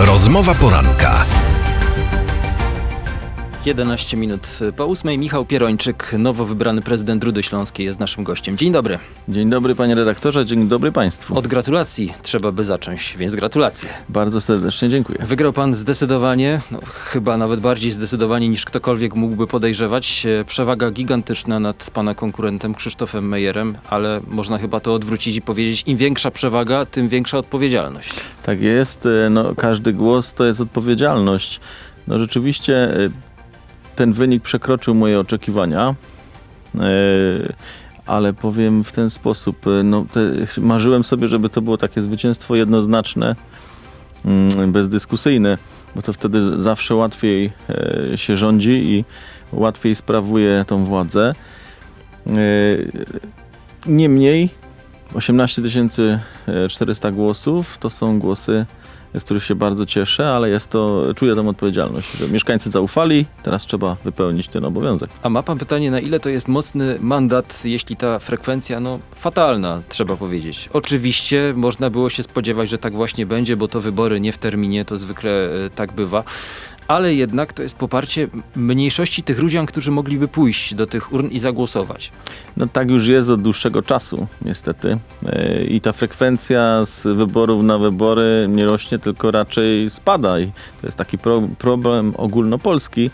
Rozmowa poranka. 11 minut po ósmej. Michał Pierończyk, nowo wybrany prezydent Rudy Śląskiej jest naszym gościem. Dzień dobry. Dzień dobry panie redaktorze, dzień dobry państwu. Od gratulacji trzeba by zacząć, więc gratulacje. Bardzo serdecznie dziękuję. Wygrał pan zdecydowanie, no, chyba nawet bardziej zdecydowanie niż ktokolwiek mógłby podejrzewać. E, Przewaga gigantyczna nad pana konkurentem Krzysztofem Mejerem, ale można chyba to odwrócić i powiedzieć, im większa przewaga, tym większa odpowiedzialność. Tak jest, e, no, każdy głos to jest odpowiedzialność. No rzeczywiście e, ten wynik przekroczył moje oczekiwania, e, ale powiem w ten sposób, e, no, te, marzyłem sobie, żeby to było takie zwycięstwo jednoznaczne, mm, bezdyskusyjne, bo to wtedy zawsze łatwiej e, się rządzi i łatwiej sprawuje tą władzę. Niemniej 18 400 głosów to są głosy, z których się bardzo cieszę, ale jest to, czuję tą odpowiedzialność, mieszkańcy zaufali, teraz trzeba wypełnić ten obowiązek. A ma pan pytanie, na ile to jest mocny mandat, jeśli ta frekwencja, no fatalna, trzeba powiedzieć. Oczywiście można było się spodziewać, że tak właśnie będzie, bo to wybory nie w terminie, to zwykle e, tak bywa. Ale jednak to jest poparcie mniejszości tych ludzian, którzy mogliby pójść do tych urn i zagłosować. No tak już jest od dłuższego czasu, niestety. E, I ta frekwencja z wyborów na wybory nie rośnie, tylko raczej spada. I to jest taki pro, problem ogólnopolski.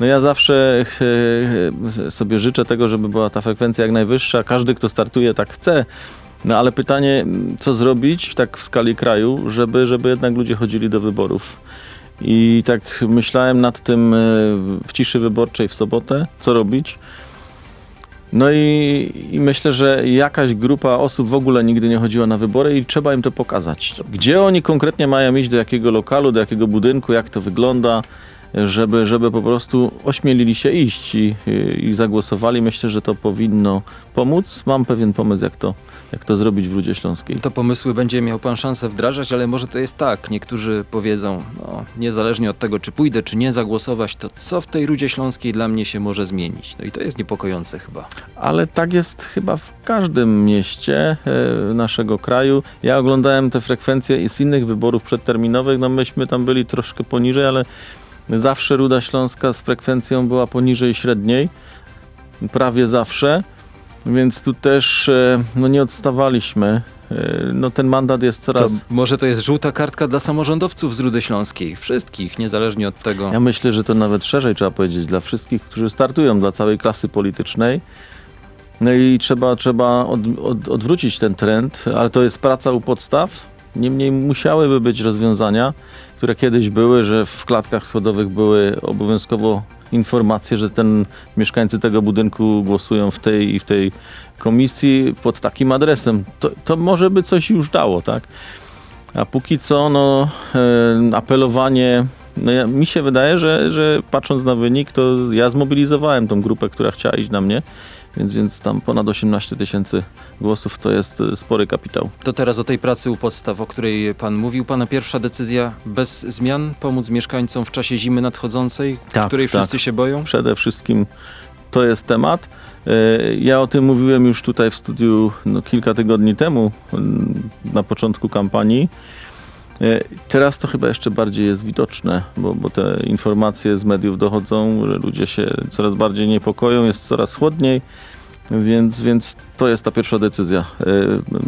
No ja zawsze e, sobie życzę tego, żeby była ta frekwencja jak najwyższa. Każdy, kto startuje, tak chce. No ale pytanie, co zrobić tak w skali kraju, żeby, żeby jednak ludzie chodzili do wyborów. I tak myślałem nad tym e, w ciszy wyborczej w sobotę, co robić. No i, i myślę, że jakaś grupa osób w ogóle nigdy nie chodziła na wybory i trzeba im to pokazać. Gdzie oni konkretnie mają iść, do jakiego lokalu, do jakiego budynku, jak to wygląda, żeby, żeby po prostu ośmielili się iść i, i zagłosowali. Myślę, że to powinno pomóc. Mam pewien pomysł, jak to, jak to zrobić w Rudzie Śląskiej. To pomysły będzie miał pan szansę wdrażać, ale może to jest tak. Niektórzy powiedzą, no, niezależnie od tego, czy pójdę, czy nie zagłosować, to co w tej Rudzie Śląskiej dla mnie się może zmienić? No i to jest niepokojące chyba. Ale tak jest chyba w każdym mieście e, naszego kraju. Ja oglądałem te frekwencje i z innych wyborów przedterminowych. No myśmy tam byli troszkę poniżej, ale zawsze Ruda Śląska z frekwencją była poniżej średniej. Prawie zawsze. Więc tu też e, no, nie odstawaliśmy. E, No, ten mandat jest To coraz. może to jest żółta kartka dla samorządowców z Rudy Śląskiej. Wszystkich, niezależnie od tego. Ja myślę, że to nawet szerzej trzeba powiedzieć dla wszystkich, którzy startują, dla całej klasy politycznej. No i trzeba, trzeba od, od, odwrócić ten trend, ale to jest praca u podstaw. Niemniej musiałyby być rozwiązania, które kiedyś były, że w klatkach schodowych były obowiązkowo informacje, że ten mieszkańcy tego budynku głosują w tej i w tej komisji pod takim adresem. To, to może by coś już dało, tak? A póki co, no, e, apelowanie. No ja, mi się wydaje, że, że patrząc na wynik, to ja zmobilizowałem tą grupę, która chciała iść na mnie, więc, więc tam ponad 18 tysięcy głosów to jest e, spory kapitał. To teraz o tej pracy u podstaw, o której pan mówił. Pana pierwsza decyzja bez zmian, pomóc mieszkańcom w czasie zimy nadchodzącej, Tak, której tak. wszyscy się boją? Przede wszystkim to jest temat. E, Ja o tym mówiłem już tutaj w studiu no, kilka tygodni temu, mm, na początku kampanii. E, Teraz to chyba jeszcze bardziej jest widoczne, bo, bo te informacje z mediów dochodzą, że ludzie się coraz bardziej niepokoją, jest coraz chłodniej. Więc, więc to jest ta pierwsza decyzja. E,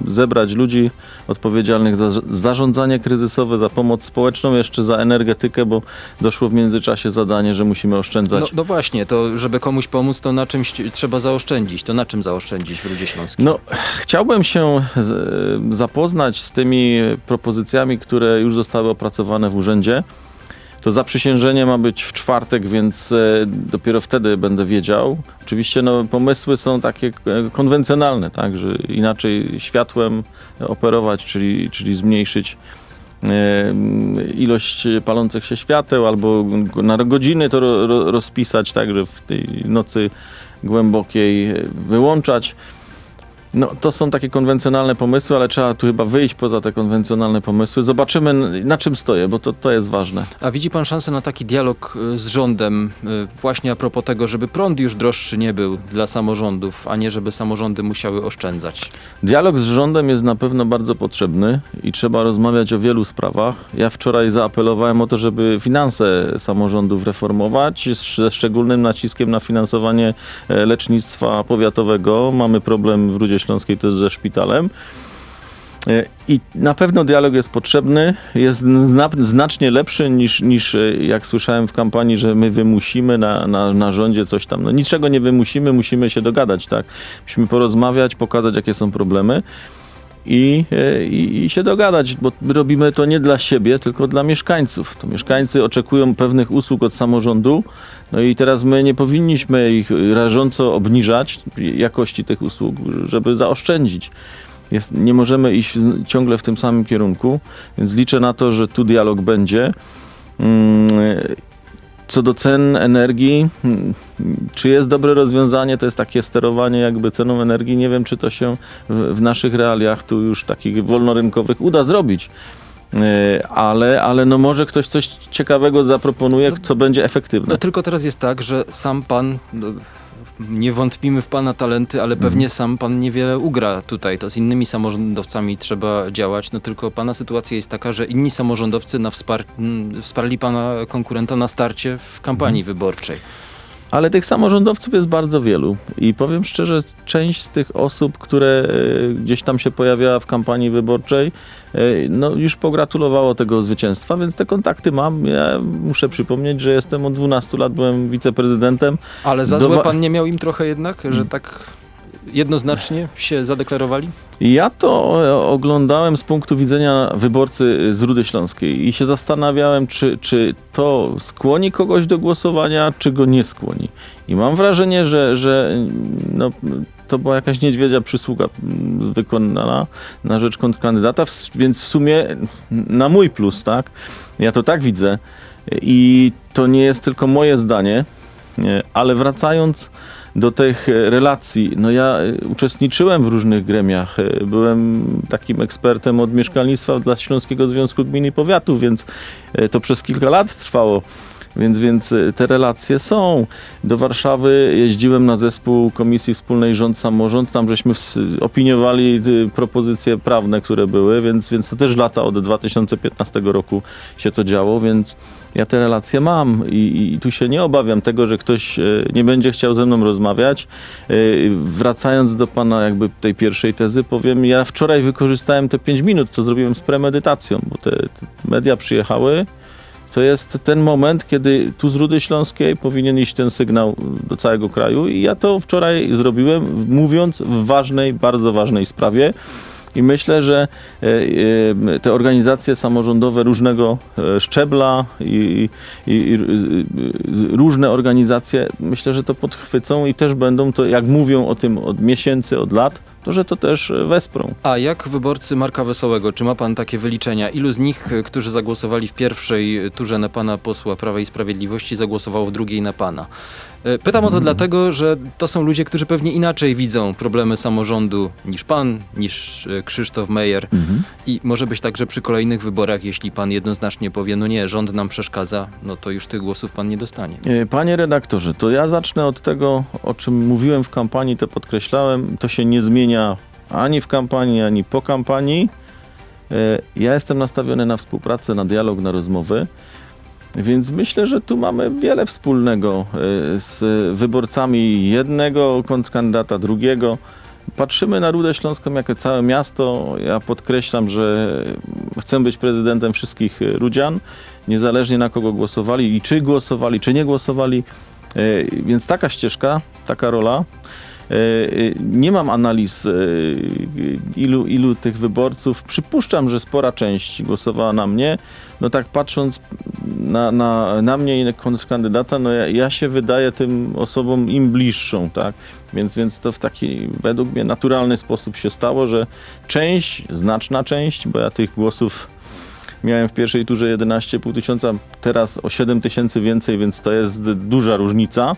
Zebrać ludzi odpowiedzialnych za zarządzanie kryzysowe, za pomoc społeczną, jeszcze za energetykę, bo doszło w międzyczasie zadanie, że musimy oszczędzać. No, no właśnie, to żeby komuś pomóc, to na czymś trzeba zaoszczędzić. To na czym zaoszczędzić w Rudzie Śląskiej? No, chciałbym się z, zapoznać z tymi propozycjami, które już zostały opracowane w urzędzie. To zaprzysiężenie ma być w czwartek, więc e, dopiero wtedy będę wiedział. Oczywiście no, pomysły są takie e, konwencjonalne, tak, że inaczej światłem operować, czyli, czyli zmniejszyć e, ilość palących się świateł albo na godziny to ro, ro, rozpisać, tak, że w tej nocy głębokiej wyłączać. No, to są takie konwencjonalne pomysły, ale trzeba tu chyba wyjść poza te konwencjonalne pomysły. Zobaczymy, na czym stoję, bo to, to jest ważne. A widzi pan szansę na taki dialog y, z rządem y, właśnie a propos tego, żeby prąd już droższy nie był dla samorządów, a nie żeby samorządy musiały oszczędzać? Dialog z rządem jest na pewno bardzo potrzebny i trzeba rozmawiać o wielu sprawach. Ja wczoraj zaapelowałem o to, żeby finanse samorządów reformować, ze szczególnym naciskiem na finansowanie e, lecznictwa powiatowego. Mamy problem w Rudzie Śląskiej też ze szpitalem. E, I na pewno dialog jest potrzebny, jest zna, znacznie lepszy niż, niż e, jak słyszałem w kampanii, że my wymusimy na, na, na rządzie coś tam. No niczego nie wymusimy, musimy się dogadać, tak? Musimy porozmawiać, pokazać jakie są problemy i, e, i, i się dogadać, bo robimy to nie dla siebie, tylko dla mieszkańców. To mieszkańcy oczekują pewnych usług od samorządu, no i teraz my nie powinniśmy ich rażąco obniżać jakości tych usług, żeby zaoszczędzić. Jest, nie możemy iść ciągle w tym samym kierunku, więc liczę na to, że tu dialog będzie. Mm, Co do cen energii, czy jest dobre rozwiązanie? To jest takie sterowanie jakby ceną energii. Nie wiem, czy to się w, w naszych realiach tu już takich wolnorynkowych uda zrobić. E, Ale, ale no może ktoś coś ciekawego zaproponuje, co będzie efektywne. No tylko teraz jest tak, że sam pan, no, nie wątpimy w pana talenty, ale pewnie sam pan niewiele ugra tutaj. To z innymi samorządowcami trzeba działać. No tylko pana sytuacja jest taka, że inni samorządowcy na wspar- wsparli pana konkurenta na starcie w kampanii wyborczej. Ale tych samorządowców jest bardzo wielu i powiem szczerze, część z tych osób, które e, gdzieś tam się pojawiała w kampanii wyborczej, e, no już pogratulowało tego zwycięstwa, więc te kontakty mam. Ja muszę przypomnieć, że jestem od 12 lat, byłem wiceprezydentem. Ale za złe pan nie miał im trochę jednak, że tak jednoznacznie się zadeklarowali? Ja to e, oglądałem z punktu widzenia wyborcy z Rudy Śląskiej i się zastanawiałem, czy, czy to skłoni kogoś do głosowania, czy go nie skłoni. I mam wrażenie, że, że no, to była jakaś niedźwiedzia przysługa mm, wykonana na rzecz kontrkandydata, więc w sumie na mój plus, tak? Ja to tak widzę. I to nie jest tylko moje zdanie, nie, ale wracając do tych e, relacji, no ja e, uczestniczyłem w różnych gremiach. e, Byłem takim ekspertem od mieszkalnictwa dla Śląskiego Związku Gmin i Powiatów, więc to przez kilka lat trwało. Więc, więc e, te relacje są. Do Warszawy jeździłem na zespół Komisji Wspólnej Rząd Samorząd. Tam żeśmy opiniowali y, propozycje prawne, które były, więc, więc to też lata od 2015 roku się to działo, więc ja te relacje mam i, i tu się nie obawiam tego, że ktoś e, nie będzie chciał ze mną rozmawiać. Wracając do pana jakby tej pierwszej tezy, powiem, ja wczoraj wykorzystałem te 5 minut, to zrobiłem z premedytacją, bo te, te media przyjechały. To jest ten moment, kiedy tu z Rudy Śląskiej powinien iść ten sygnał do całego kraju i ja to wczoraj zrobiłem, mówiąc w ważnej, bardzo ważnej sprawie. I myślę, że e, e, te organizacje samorządowe różnego e, szczebla i, i, i różne organizacje, myślę, że to podchwycą i też będą to, jak mówią o tym od miesięcy, od lat, to że to też e, wesprą. A jak wyborcy Marka Wesołego, czy ma pan takie wyliczenia? Ilu z nich, y, którzy zagłosowali w pierwszej turze na pana posła Prawa i Sprawiedliwości, zagłosowało w drugiej na pana? Y, Pytam o to dlatego, że to są ludzie, którzy pewnie inaczej widzą problemy samorządu niż pan, niż Krzysztof Meyer. I może być tak, że przy kolejnych wyborach, jeśli pan jednoznacznie powie, no nie, rząd nam przeszkadza, no to już tych głosów pan nie dostanie. E, Panie redaktorze, to ja zacznę od tego, o czym mówiłem w kampanii, to podkreślałem. To się nie zmienia ani w kampanii, ani po kampanii. E, Ja jestem nastawiony na współpracę, na dialog, na rozmowy. Więc myślę, że tu mamy wiele wspólnego e, z wyborcami jednego kontrkandydata, drugiego. Patrzymy na Rudę Śląską jako całe miasto. Ja podkreślam, że chcę być prezydentem wszystkich e, Rudzian, niezależnie na kogo głosowali i czy głosowali, czy nie głosowali. Więc taka ścieżka, taka rola. E, e, Nie mam analiz, e, ilu, ilu tych wyborców. Przypuszczam, że spora część głosowała na mnie. No tak patrząc na, na, na mnie i na kontrkandydata, no ja, ja się wydaję tym osobom im bliższą, tak? Więc, więc to w taki według mnie naturalny sposób się stało, że część, znaczna część, bo ja tych głosów miałem w pierwszej turze 11,5 tysiąca, teraz o 7 tysięcy więcej, więc to jest duża różnica.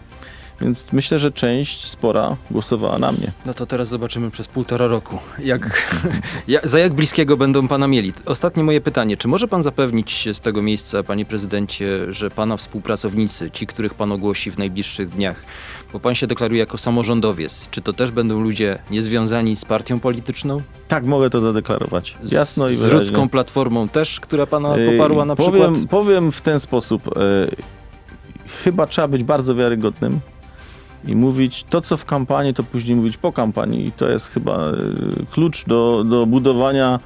Więc myślę, że część spora głosowała na mnie. No to teraz zobaczymy przez półtora roku, jak, ja, za jak bliskiego będą pana mieli. Ostatnie moje pytanie, czy może pan zapewnić się z tego miejsca, panie prezydencie, że pana współpracownicy, ci, których pan ogłosi w najbliższych dniach, bo pan się deklaruje jako samorządowiec, czy to też będą ludzie niezwiązani z partią polityczną? Tak, mogę to zadeklarować. Z, Jasno i z wyraźnie. ludzką platformą też, która pana poparła na powiem, przykład? Powiem w ten sposób. E, chyba trzeba być bardzo wiarygodnym i mówić to, co w kampanii, to później mówić po kampanii. I to jest chyba e, klucz do, do budowania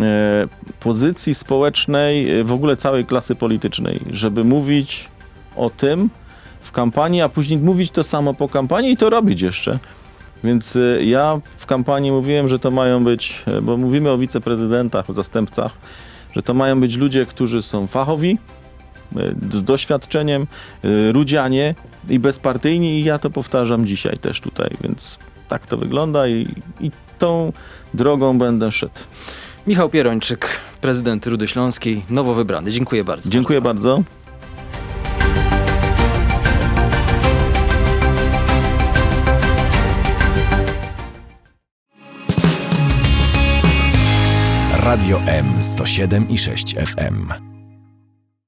e, pozycji społecznej, e, w ogóle całej klasy politycznej, żeby mówić o tym w kampanii, a później mówić to samo po kampanii i to robić jeszcze. Więc ja w kampanii mówiłem, że to mają być, bo mówimy o wiceprezydentach, o zastępcach, że to mają być ludzie, którzy są fachowi, z doświadczeniem, e, rudzianie i bezpartyjni i ja to powtarzam dzisiaj też tutaj, więc tak to wygląda i, i tą drogą będę szedł. Michał Pierończyk, prezydent Rudy Śląskiej, nowo wybrany. Dziękuję bardzo. Dziękuję bardzo. Radio M 107 i 6 FM.